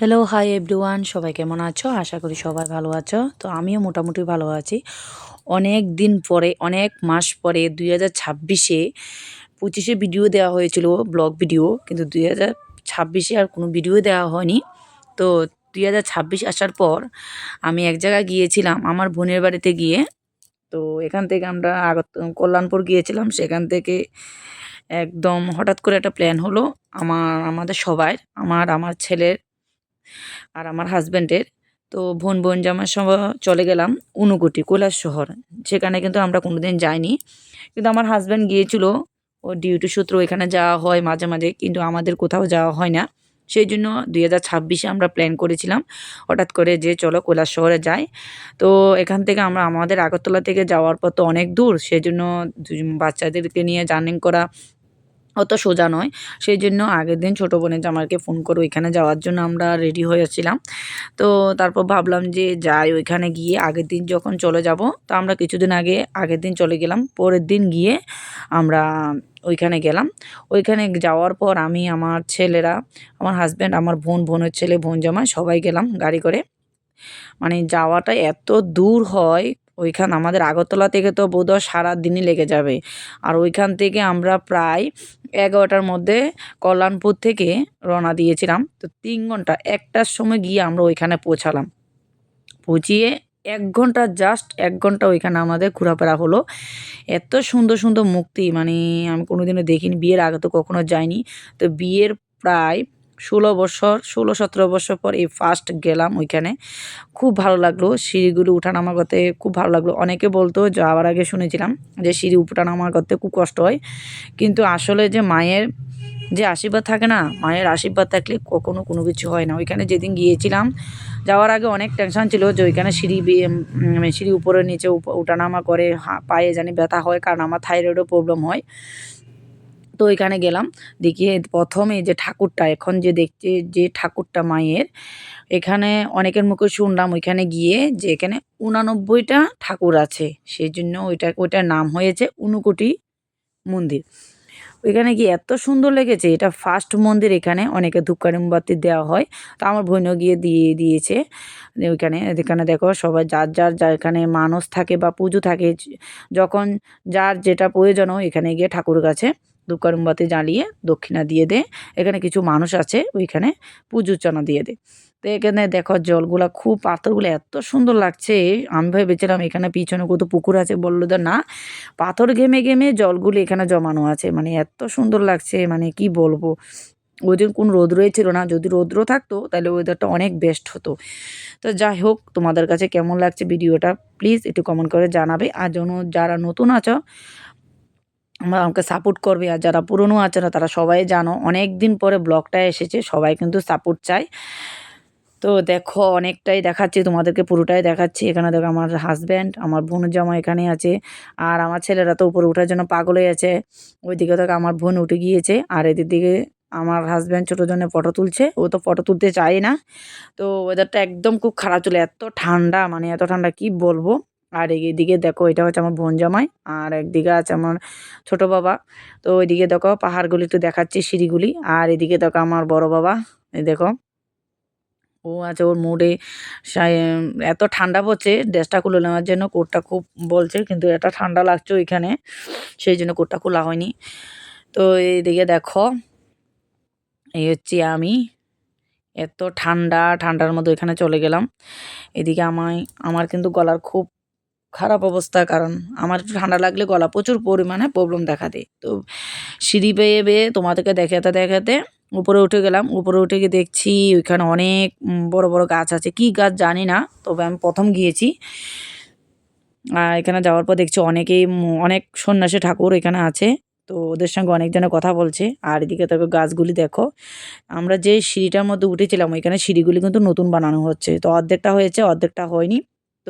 Hello hi everyone সবাই কেমন আছো? আশা করি সবাই ভালো আছো। তো আমিও মোটামুটি ভালো আছি। অনেক দিন পরে, অনেক মাস পরে দুই হাজার ছাব্বিশে পঁচিশে ভিডিও দেওয়া হয়েছিল ব্লগ ভিডিও কিন্তু দুই হাজার ছাব্বিশে আর কোনো ভিডিও দেওয়া হয়নি। তো দুই হাজার ছাব্বিশ আসার পর আমি এক জায়গায় গিয়েছিলাম, আমার বোনের বাড়িতে গিয়ে। তো এখান থেকে আমরা আগত, কল্যাণপুর গিয়েছিলাম, সেখান থেকে একদম হঠাৎ করে একটা প্ল্যান হলো, আমার, আমাদের সবাই আমার আমার ছেলের আর আমার হাজব্যান্ডের তো বোন বোন জামার সঙ্গে চলে গেলাম উনুকুটি কৈলাস শহর। সেখানে কিন্তু আমরা কোনোদিন যাইনি। কিন্তু আমার হাজব্যান্ড গিয়েছিল। ও ডিউটি সূত্র এখানে যাওয়া হয় মাঝে মাঝে, কিন্তু আমাদের কোথাও যাওয়া হয় না। সেই জন্য দুই হাজার ছাব্বিশে আমরা প্ল্যান করেছিলাম হঠাৎ করে যে চলো কৈলাস শহরে যাই। তো এখান থেকে আমরা আমাদের আগরতলা থেকে যাওয়ার পর তো অনেক দূর। সেই জন্য বাচ্চাদেরকে নিয়ে জার্নিং করা অত সোজা নয়। সেই জন্য আগের দিন ছোটো বোনের জামাইকে ফোন করে ওইখানে যাওয়ার জন্য আমরা রেডি হয়েছিলাম তো তারপর ভাবলাম যে যাই ওইখানে গিয়ে আগের দিন যখন চলে যাব, তো আমরা কিছুদিন আগে আগের দিন চলে গেলাম, পরের দিন গিয়ে আমরা ওইখানে গেলাম। ওইখানে যাওয়ার পর আমি, আমার ছেলেরা, আমার হাজব্যান্ড আমার বোন, বোনের ছেলে, বোন জামাই সবাই গেলাম গাড়ি করে। মানে যাওয়াটা এত দূর হয় ওইখান আমাদের আগরতলা থেকে তো বোধহয় সারাদিনই লেগে যাবে। আর ওইখান থেকে আমরা প্রায় এগারোটার মধ্যে কল্যাণপুর থেকে রওনা দিয়েছিলাম। তো তিন ঘণ্টা, একটার সময় গিয়ে আমরা ওইখানে পৌঁছালাম। পৌঁছিয়ে এক ঘণ্টা জাস্ট এক ঘণ্টা ওইখানে আমাদের ঘোরাফেরা হলো। এত সুন্দর সুন্দর মুক্তি মানে আমি কোনোদিনও দেখিনি, বিয়ের আগে তো কখনো যাইনি। তো বিয়ের প্রায় ষোলো বছর ষোলো সতেরো বছর পর এই ফার্স্ট গেলাম ওইখানে। খুব ভালো লাগল সিঁড়িগুলো উঠানামা করতে খুব ভালো লাগল। অনেকে বলতো যাওয়ার আগে শুনেছিলাম যে সিঁড়ি উঠানামা করতে খুব কষ্ট হয়। কিন্তু আসলে যে মায়ের যে আশীর্বাদ থাকে না মায়ের আশীর্বাদ থাকলে কখনো কোনো কিছু হয় না। ওইখানে যেদিন গিয়েছিলাম যাওয়ার আগে অনেক টেনশন ছিল যে ওইখানে সিঁড়ি উম, সিঁড়ি উপরে নিচে ওঠানামা করে পায়ে জানি ব্যথা হয় কারণ আমার থাইরয়েডও প্রবলেম হয়। তো এখানে গেলাম। দেখিয়ে প্রথমে যে ঠাকুরটা, এখন যে দেখছি যে ঠাকুরটা মায়ের, এখানে অনেকের মুখে শুনলাম ওইখানে গিয়ে যে এখানে উনানব্বইটা ঠাকুর আছে। সেই জন্য ওইটা, ওইটার নাম হয়েছে উনুকুটি মন্দির। ওইখানে গিয়ে এত সুন্দর লেগেছে, এটা ফার্স্ট মন্দির এখানে অনেকে ধূপকাঠি, মোমবাতি দেওয়া হয়। তো আমার বোনও গিয়ে দিয়ে, দিয়েছে। ওইখানে, এখানে দেখো সবাই যার যার যা এখানে মানুষ থাকে বা পুজো থাকে, যখন যার যেটা প্রয়োজন এখানে গিয়ে ঠাকুর কাছে ধূপকাঠি জ্বালিয়ে দক্ষিণা দিয়ে দে। এখানে কিছু মানুষ আছে, ওইখানে পুজো চানা দিয়ে দে। তো এখানে দেখো জলগুলা খুব পাথরগুলো এত সুন্দর লাগছে। আমি ভেবেছিলাম এখানে পিছনে কত পুকুর আছে, বলল তো না। পাথর ঘেমে ঘেমে জলগুলো এখানে জমানো আছে। মানে এত সুন্দর লাগছে মানে কি বলব? ওই দিন কোনো রৌদ্রই ছিল না। যদি রৌদ্র থাকতো, তাহলে ওয়েদারটা অনেক বেস্ট হতো। তো যাই হোক, তোমাদের কাছে কেমন লাগছে ভিডিওটা প্লিজ একটু কমেন্ট করে জানাবে। আর যেন যারা নতুন আছো আমাকে সাপোর্ট করবে আর যারা পুরনো আছে না, তারা সবাই জানো অনেক দিন পরে ব্লগটা এসেছে, সবাই কিন্তু সাপোর্ট চায়। তো দেখো, অনেকটাই দেখাচ্ছি, তোমাদেরকে পুরোটাই দেখাচ্ছি। এখানে দেখো আমার হাজব্যান্ড আমার বোন জামা এখানে আছে, আর আমার ছেলেরা তো উপরে ওঠার জন্য পাগল হয়ে আছে। ওইদিকে দেখো আমার বোন উঠে গিয়েছে, আর এদিক দিকে আমার হাজব্যান্ড ছোটো জন্য ফটো তুলছে। ও তো ফটো তুলতে চায় না। তো ওয়েদারটা একদম খুব খারাপ চলে, এত ঠান্ডা মানে এত ঠান্ডা, কি বলব? আর এদিকে দেখো এটা হচ্ছে আমার বোন জামাই, আর একদিকে আছে আমার ছোট বাবা। তো ওইদিকে দেখো পাহাড়গুলি একটু দেখাচ্ছি, সিঁড়িগুলি। আর এদিকে দেখো আমার বড় বাবা, এই দেখো। ও আছে ওর মুডে এত ঠান্ডা পড়ছে, ড্রেসটা খুলে নেওয়ার জন্য কোটটা খুব বলছে, কিন্তু এটা ঠান্ডা লাগছে ওইখানে, সেই জন্য কোটটা খোলা হয়নি। তো এইদিকে দেখো, এই হচ্ছে আমি। এত ঠান্ডা, ঠান্ডার মধ্যে ওইখানে চলে গেলাম। এদিকে আমায় আমার কিন্তু গলার খুব খারাপ অবস্থা, কারণ আমার ঠান্ডা লাগলে গলা প্রচুর পরিমাণে প্রবলেম দেখা দেয়। তো সিঁড়ি পেয়ে বেয়ে তোমাদেরকে দেখাতে দেখাতে উপরে উঠে গেলাম। উপরে উঠে গিয়ে দেখছি ওইখানে অনেক বড় বড় গাছ আছে। কি গাছ জানি না, তবে আমি প্রথম গিয়েছি। আর এখানে যাওয়ার পর দেখছি অনেকেই অনেক সন্ন্যাসী ঠাকুর এখানে আছে। তো ওদের সঙ্গে অনেকজনে কথা বলছে। আর এদিকে দেখো গাছগুলি দেখো। আমরা যে সিঁড়িটার মধ্যে উঠেছিলাম, ওইখানে সিঁড়িগুলি কিন্তু নতুন বানানো হচ্ছে। তো অর্ধেকটা হয়েছে, অর্ধেকটা হয়নি।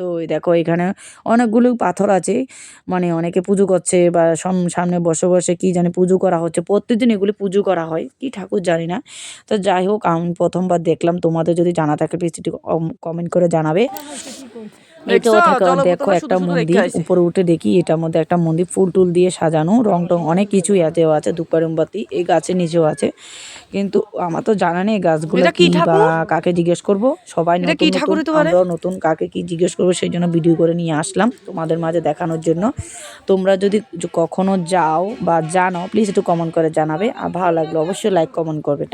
তো দেখো এখানে অনেকগুলো পাথর আছে। মানে অনেকে পুজো করছে বা সাম- সামনে বসে বসে কি জানি পুজো করা হচ্ছে। প্রত্যেকদিন এগুলি পুজো করা হয়। কি ঠাকুর জানি না। তো যাই হোক, আমি প্রথমবার দেখলাম। তোমাদের যদি জানা থাকে প্লিজ কমেন্ট করে জানাবে। থেকে জলপথে দেখো একটা মন্দির উপরে উঠে দেখি এটার মধ্যে একটা মন্দির ফুল টুল দিয়ে সাজানো রং টং অনেক কিছুই আছে আছে ধূপারম্বাতি এই গাছের নিচেও আছে। কিন্তু আমার তো জানা নেই গাছগুলো কি বা কাকে জিজ্ঞেস করব? সবাই এটা নতুন? আমরাও নতুন কাকে কি জিজ্ঞেস করব সেই জন্য ভিডিও করে নিয়ে আসলাম তোমাদের মাঝে দেখানোর জন্য। তোমরা যদি কখনো যাও বা জানো প্লিজ একটু কমেন্ট করে জানাবে। আর ভালো লাগলে অবশ্যই লাইক কমেন্ট করবে।